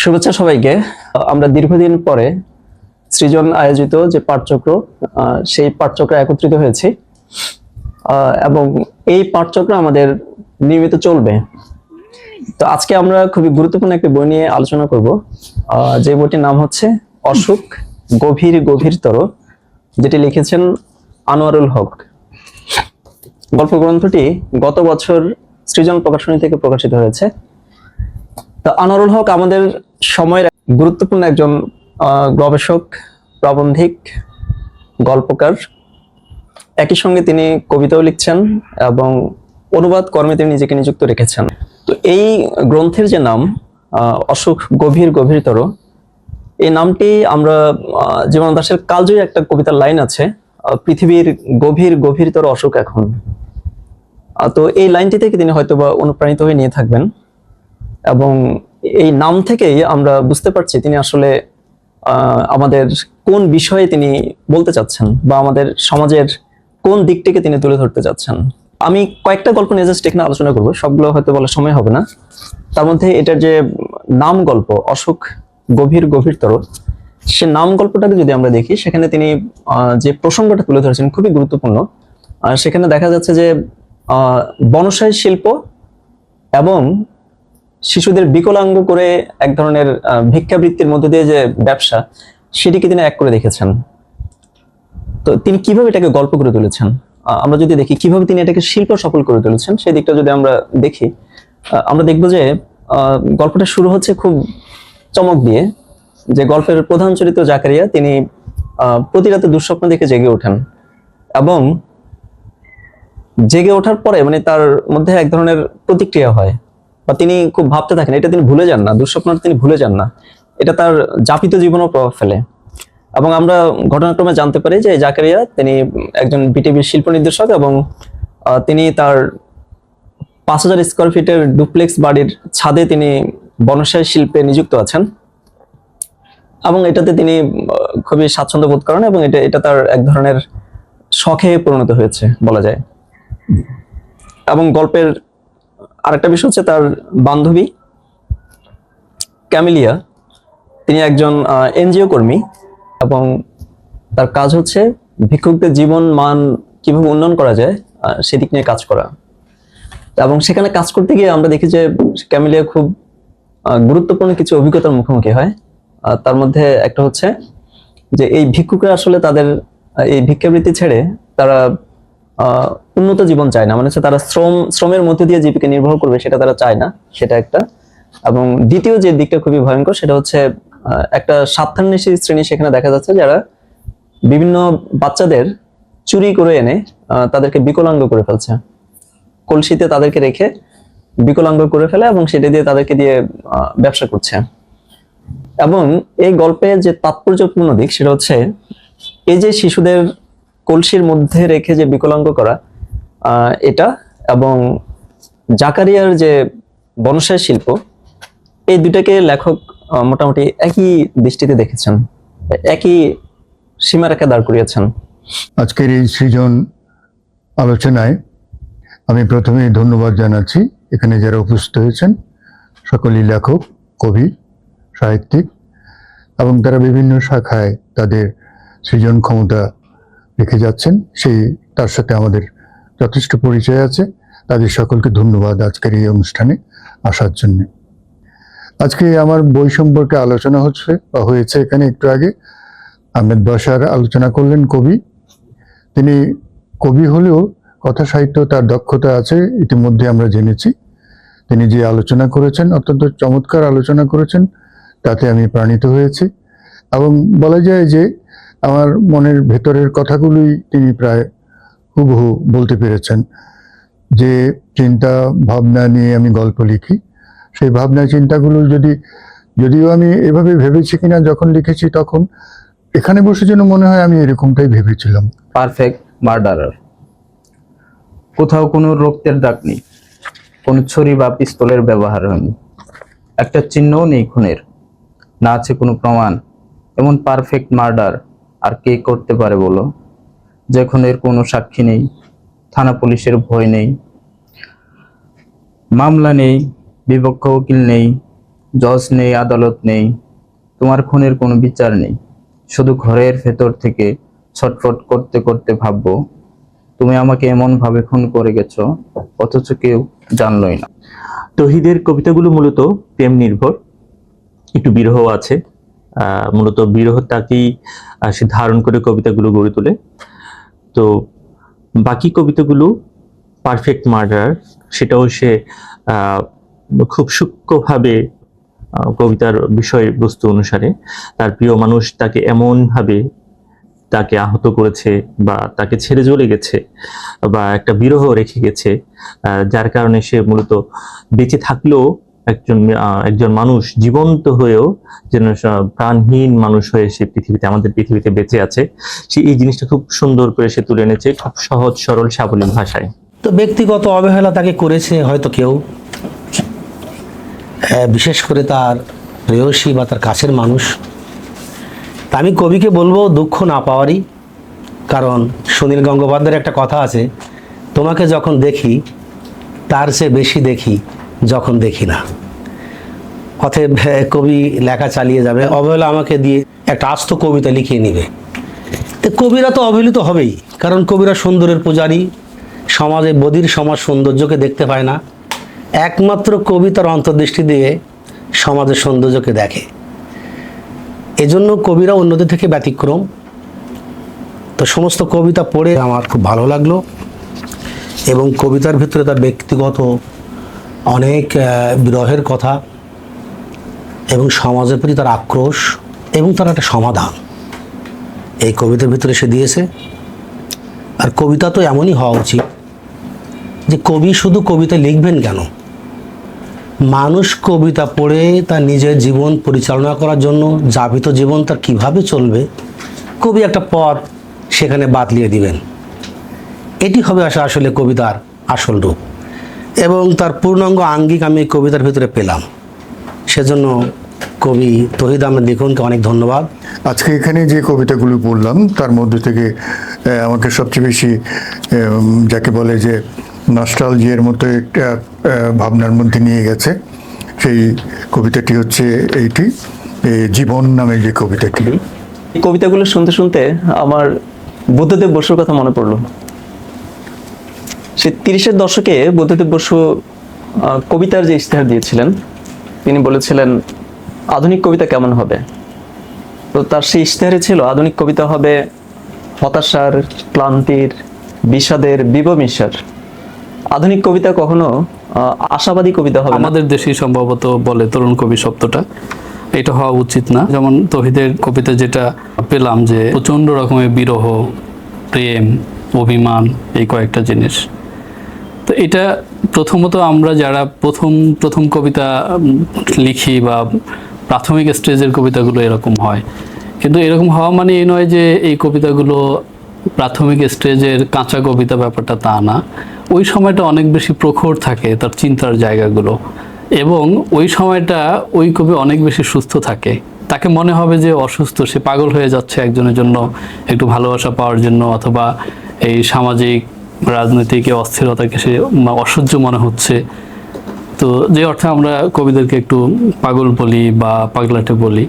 শুভেচ্ছা সবাইকে। আমরা দীর্ঘদিন পরে সৃজন আয়োজিত যে পাঠচক্র সেই পাঠচক্র একত্রিত হয়েছি। এবং এই পাঠচক্র আমাদের নিয়মিত চলবে। তো আজকে আমরা খুবই গুরুত্বপূর্ণ একটি বই নিয়ে আলোচনা করব। যে বইটির নাম হচ্ছে অসুখ গভীর গভীরতর, যেটি লিখেছেন আনোয়ারুল হক। গল্প গ্রন্থটি গত বছর সৃজন প্রকাশনী থেকে প্রকাশিত হয়েছে। তো আনোয়ারুল হক আমাদের সময়ের গুরুত্বপূর্ণ একজন গবেষক, প্রাবন্ধিক, গল্পকার। একই সঙ্গে তিনি কবিতাও লিখছেন এবং অনুবাদ কর্মে তিনি নিজেকে নিযুক্ত রেখেছেন। তো এই গ্রন্থের যে নাম অসুখ গভীর গভীরতর, এই নামটি আমরা জীবন দাসের কালজয়ী একটা কবিতার লাইন আছে পৃথিবীর গভীর গভীরতর অসুখ এখন। তো এই লাইনটি থেকে তিনি হয়তোবা অনুপ্রাণিত হয়ে নিয়ে থাকবেন এবং এই নাম থেকেই আমরা বুঝতে পারছি তিনি আসলে আমাদের কোন বিষয়ে তিনি বলতে চাচ্ছেন বা আমাদের সমাজের কোন দিকটিকে তিনি তুলে ধরতে চাচ্ছেন। আমি কয়েকটা গল্প নিয়ে জাস্ট এখানে আলোচনা করব, সবগুলো হয়তো বলার সময় হবে না। তার মধ্যে এটার যে নাম গল্প, অশোক গভীর গভীরতর সে নাম গল্পটাকে যদি আমরা দেখি, সেখানে তিনি যে প্রসঙ্গটা তুলে ধরেছেন খুবই গুরুত্বপূর্ণ। সেখানে দেখা যাচ্ছে যে বনসাই শিল্প এবং শিশুদের বিকলাঙ্গ করে এক ধরনের ভিক্ষাবৃত্তির মধ্যে দিয়ে যে ব্যবসা, সেটিকে তিনি এক করে দেখেছেন। তো তিনি কীভাবে এটাকে গল্প করে তুলেছেন? আমরা যদি দেখি কীভাবে তিনি এটাকে শিল্প সফল করে তুলেছেন, সেই দিকটা যদি আমরা দেখি আমরা দেখব যে গল্পটা শুরু হচ্ছে খুব চমক দিয়ে, যে গল্পের প্রধান চরিত্র জাকারিয়া, তিনি প্রতি রাতে দুঃস্বপ্ন দেখে জেগে ওঠেন এবং জেগে ওঠার পরে মানে তার মধ্যে এক ধরনের প্রতিক্রিয়া হয়। বা তিনি খুব ভাবতে থাকেন, এটা তিনি ভুলে যান না, দুঃস্বপ্নটা তিনি ভুলে যান না। এটা তার যাপিত জীবনেও প্রভাব ফেলে। এবং আমরা ঘটনাক্রমে জানতে পারি যে জাকারিয়া তিনি একজন বিটিভির শিল্প নির্দেশক এবং তিনি তার পাঁচ হাজার স্কোয়ার ফিটের ডুপ্লেক্স বাড়ির ছাদে তিনি বনসাই শিল্পে নিযুক্ত আছেন। এবং এটাতে তিনি খুবই স্বাচ্ছন্দ্য বোধ করেন এবং এটা এটা তার এক ধরনের শখে পরিণত হয়েছে বলা যায়। এবং গল্পের আরেকটা বিষয় হচ্ছে তার বান্ধবী ক্যামিলিয়া। তিনি একজন এনজিও কর্মী এবং তার কাজ হচ্ছে ভিক্ষুকদের জীবন মান কীভাবে উন্নয়ন করা যায় সেদিক নিয়ে কাজ করা। এবং সেখানে কাজ করতে গিয়ে আমরা দেখি যে ক্যামিলিয়া খুব গুরুত্বপূর্ণ কিছু অভিজ্ঞতার মুখোমুখি হয়। তার মধ্যে একটা হচ্ছে যে এই ভিক্ষুকরা আসলে তাদের এই ভিক্ষাবৃত্তি ছেড়ে তারা উন্নত জীবন চায় না। মানে হচ্ছে তারা শ্রম, শ্রমের মধ্যে দিয়ে জীবিকা নির্বাহ করবে সেটা তারা চায় না, সেটা একটা। এবং দ্বিতীয় যে দিকটা খুবই ভয়ঙ্কর, সেটা হচ্ছে একটা স্বার্থান্বেষী শ্রেণি সেখানে দেখা যাচ্ছে যারা বিভিন্ন বাচ্চাদের চুরি করে এনে তাদেরকে বিকলাঙ্গ করে ফেলছে। কলসিতে তাদেরকে রেখে বিকলাঙ্গ করে ফেলে এবং সেটা দিয়ে তাদেরকে দিয়ে ব্যবসা করছে। এবং এই গল্পের যে তাৎপর্যপূর্ণ দিক, সেটা হচ্ছে, এই যে শিশুদের কলসির মধ্যে রেখে যে বিকলাঙ্গ করা এটা এবং জাকারিয়ার যে বনসায় শিল্প, এই দুটাকে লেখক মোটামুটি একই দৃষ্টিতে দেখেছেন, একই সীমারেখা দাঁড় করিয়েছেন। আজকের এই সৃজন আলোচনায় আমি প্রথমে ধন্যবাদ জানাচ্ছি। এখানে যারা উপস্থিত হয়েছেন, সকলেই লেখক, কবি, সাহিত্যিক এবং তারা বিভিন্ন শাখায় তাদের সৃজন ক্ষমতা রেখে যাচ্ছেন। সেই, তার সাথে আমাদের যথেষ্ট পরিচয় আছে। তাদের সকলকে ধন্যবাদ আজকের এই অনুষ্ঠানে আসার জন্য। আজকে আমার বই সম্পর্কে আলোচনা হচ্ছে, বা হয়েছে এখানে একটু আগে। আহমেদ বসার আলোচনা করলেন কবি। তিনি কবি হলেও কথা সাহিত্য তার দক্ষতা আছে, ইতিমধ্যে আমরা জেনেছি। তিনি যে আলোচনা করেছেন, অত্যন্ত চমৎকার আলোচনা করেছেন, তাতে আমি প্রাণিত হয়েছি। এবং বলা যায় যে আমার মনের ভেতরের কথাগুলোই তিনি প্রায় হুবহু বলতে পেরেছেন। যে চিন্তা, ভাবনা নিয়ে আমি গল্প লিখি। সেই ভাবনা, চিন্তাগুলো যদি, যদিও আমি এভাবে ভেবেছি কিনা যখন লিখেছি তখন, এখানে বসে যেন মনে হয় আমি এরকমটাই ভেবেছিলাম। Perfect murderer. কোথাও কোনো রক্তের দাগ নেই। কোনো ছুরি বা পিস্তলের ব্যবহার হয়নি। একটা চিহ্নও নেই খুনের। না আছে কোনো প্রমাণ। এমন পারফেক্ট মার্ডার আর কে করতে পারে বলো? যে খুনের কোনো সাক্ষী নেই, থানা পুলিশের ভয় নেই, মামলা নেই, বিপক্ষ উকিল নেই, জজ নেই, আদালত নেই, তোমার খুনের কোনো বিচার নেই। শুধু ঘরের ভেতর থেকে ছটফট করতে করতে ভাববো, তুমি আমাকে এমন ভাবে খুন করে গেছো, অথচ কেউ জানলই না। তহিদের কবিতাগুলো মূলত প্রেম নির্ভর, একটু বিরহ আছে। মূলত বিরহতাকেই সে ধারণ করে কবিতাগুলো গড়ে তোলে। তো বাকি কবিতাগুলো, পারফেক্ট মার্ডার, সেটাও সে খুব সূক্ষ্মভাবে কবিতার বিষয়বস্তু অনুসারে তার প্রিয় মানুষ তাকে এমনভাবে তাকে আহত করেছে বা তাকে ছেড়ে চলে গেছে বা একটা বিরহ রেখে গেছে যার কারণে সে মূলত বেঁচে থাকলেও একজন একজন মানুষ জীবন্ত হয়েও যেন প্রাণহীন মানুষ হয়ে সে পৃথিবীতে, আমাদের পৃথিবীতে বেঁচে আছে, সে এই জিনিসটা খুব সুন্দর করে সে তুলে এনেছে খুব সহজ, সরল, সাবলীল ভাষায়। তো ব্যক্তিগত অবহেলা তাকে করেছে হয়তো কেউ। বিশেষ করে তার প্রেয়সী বা তার কাছের মানুষ। তা আমি কবিকে বলব, দুঃখ না পাওয়ারই। কারণ সুনীল গঙ্গোপাধ্যায়ের একটা কথা আছে, তোমাকে যখন দেখি, তার চেয়ে বেশি দেখি, যখন দেখি না। অতএব কবি লেখা চালিয়ে যাবে। অবহেলা আমাকে দিয়ে একটা আস্ত কবিতা লিখিয়ে নিবে। তো কবিরা তো অবহেলিত হবেই, কারণ কবিরা সুন্দরের পূজারী। সমাজে বদির সমাজ সৌন্দর্যকে দেখতে পায় না। একমাত্র কবিতার অন্তর্দৃষ্টি দিয়ে সমাজের সৌন্দর্যকে দেখে। এজন্য কবিরা অন্যদের থেকে ব্যতিক্রম। তো সমস্ত কবিতা পড়ে আমার খুব ভালো লাগল এবং কবিতার ভিতরে তার ব্যক্তিগত অনেক বিরহের কথা। এবং সমাজের প্রতি তার আক্রোশ এবং তার একটা সমাধান। এই কবিতার ভিতরে সে দিয়েছে, আর কবিতা তো এমনই হওয়া উচিত যে কবি শুধু কবিতা লিখবেন কেন? মানুষ কবিতা পড়ে তার নিজের জীবন পরিচালনা করার জন্য, যাপিত জীবন তার কীভাবে চলবে, কবি একটা পথ সেখানে বাতলিয়ে দিবেন। এটি হবে আসলে আসলে কবিতার আসল রূপ। এবং তার পূর্ণাঙ্গ আঙ্গিক আমি কবিতার ভিতরে পেলাম। সেজন্য কবি তহিদ আহমেদ লিখনকে অনেক ধন্যবাদ। আজকে এখানে যে কবিতাগুলো পড়লাম তার মধ্যে থেকে আমাকে সবচেয়ে বেশি যাকে বলে যে নস্টালজিয়ার মতো একটা ভাবনার মধ্যে নিয়ে গেছে। সেই কবিতাটি হচ্ছে এইটি জীবন নামে যে কবিতাটি। এই কবিতাগুলো শুনতে শুনতে আমার বুদ্ধদেব বসুর কথা মনে পড়ল। সে তিরিশের দশকে বুদ্ধদেব বসু কবিতার যে ইশতেহার দিয়েছিলেন তিনি বলেছিলেন, আধুনিক কবিতা কেমন হবে? তো তার সেই ইশতেহারে ছিল, আধুনিক কবিতা হবে হতাশার, ক্লান্তির, বিষাদের বিবমিশার আধুনিক কবিতা কখনো আশাবাদী কবিতা হবে আমাদের দেশেই সম্ভবত বলে তরুণ কবি শব্দটা। এটা হওয়া উচিত না। যেমন তহিদের কবিতা যেটা পেলাম যে প্রচণ্ড রকমের বিরহ, প্রেম, অভিমান, এই কয়েকটা জিনিস। তো এটা প্রথমত আমরা যারা প্রথম প্রথম কবিতা লিখি বা প্রাথমিক স্টেজের কবিতাগুলো এরকম হয়। কিন্তু এরকম হওয়া মানে এই নয় যে এই কবিতাগুলো প্রাথমিক স্টেজের কাঁচা কবিতা ব্যাপারটা তা না। ওই সময়টা অনেক বেশি প্রখর থাকে তার চিন্তার জায়গাগুলো এবং ওই সময়টা ওই কবি অনেক বেশি সুস্থ থাকে। তাকে মনে হবে যে অসুস্থ, সে পাগল হয়ে যাচ্ছে একজনের জন্য, একটু ভালোবাসা পাওয়ার জন্য অথবা এই সামাজিক রাজনৈতিক, অস্থিরতাকে সে অসহ্য মনে হচ্ছে। তো যে অর্থে আমরা কবিদেরকে একটু পাগল বলি বা পাগলাটে বলি,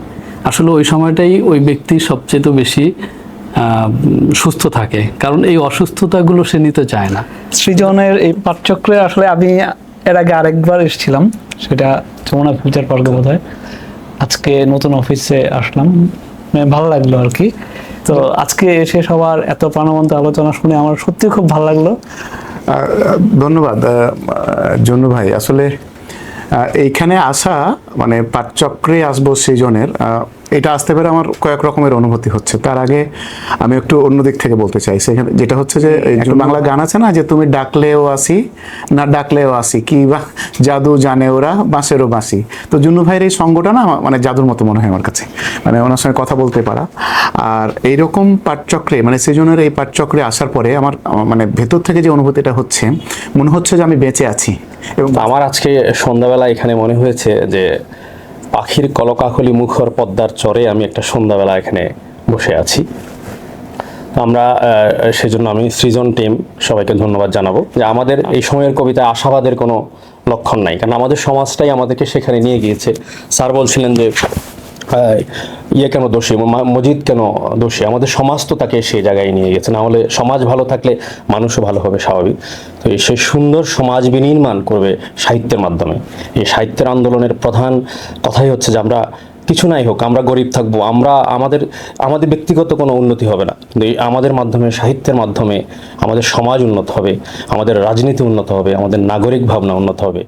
আসলে ওই সময়টাই ওই ব্যক্তি সবচেয়ে বেশি সুস্থ থাকে। কারণ এই অসুস্থতাগুলো সে নিতে চায় না। সৃজনের এই পাঠচক্রে আসলে আমি এর আগে আরেকবার এসেছিলাম, সেটা যমুনা ফিউচার পার্কে বোধ আজকে নতুন অফিসে আসলাম। মানে ভালো লাগল আর কি। তো আজকে এসে সবার এত প্রাণবন্ত আলোচনা শুনে আমার সত্যি খুব ভালো লাগল। ধন্যবাদ জন্য ভাই। আসলে এইখানে আসা মানে পাঠচক্রে আসব সৃজনের এটা আসতে পেরে আমার কয়েক রকমের অনুভূতি হচ্ছে। তার আগে আমি একটু অন্য দিক থেকে বলতে চাই। সেখানে যেটা হচ্ছে যে বাংলা গান আছে না যে তুমি ডাকলেও আসি না ডাকলেও আসি কি বা জাদু জানে ওরা বাঁশেরও বাঁশি। তো জুনু ভাইয়ের এই সঙ্গটা না মানে জাদুর মতো মনে হয় আমার কাছে। মানে ওনার সঙ্গে কথা বলতে পারা। আর এইরকম পাঠচক্রে মানে সৃজনের এই পাঠচক্রে আসার পরে আমার মানে ভেতর থেকে যে অনুভূতিটা হচ্ছে মনে হচ্ছে যে আমি বেঁচে আছি। এবং আমার আজকে সন্ধ্যাবেলা এখানে মনে হয়েছে যে পাখির কলকাকলি মুখর পদ্মার চরে আমি একটা সন্ধ্যাবেলা এখানে বসে আছি। আমরা সেজন্য আমি সৃজন টিম সবাইকে ধন্যবাদ জানাব যে আমাদের এই সময়ের কবিতা আশাবাদের কোনো লক্ষণ নাই। কারণ আমাদের সমাজটাই আমাদেরকে সেখানে নিয়ে গিয়েছে। স্যার বলছিলেন যে ইয়ে কেন দোষী? মজিদ কেন দোষী? আমাদের সমাজ তো তাকে সেই জায়গায় নিয়ে গেছে। না হলে সমাজ ভালো থাকলে মানুষও ভালো হবে, স্বাভাবিক। তো সেই সুন্দর সমাজ বিনির্মাণ করবে সাহিত্যের মাধ্যমে। এই সাহিত্যের আন্দোলনের প্রধান কথাই হচ্ছে যে আমরা কিছু নাই হোক, আমরা গরিব থাকব, আমরা আমাদের আমাদের ব্যক্তিগত কোনো উন্নতি হবে না। আমাদের মাধ্যমে, সাহিত্যের মাধ্যমে আমাদের সমাজ উন্নত হবে, আমাদের রাজনীতি উন্নত হবে, আমাদের নাগরিক ভাবনা উন্নত হবে।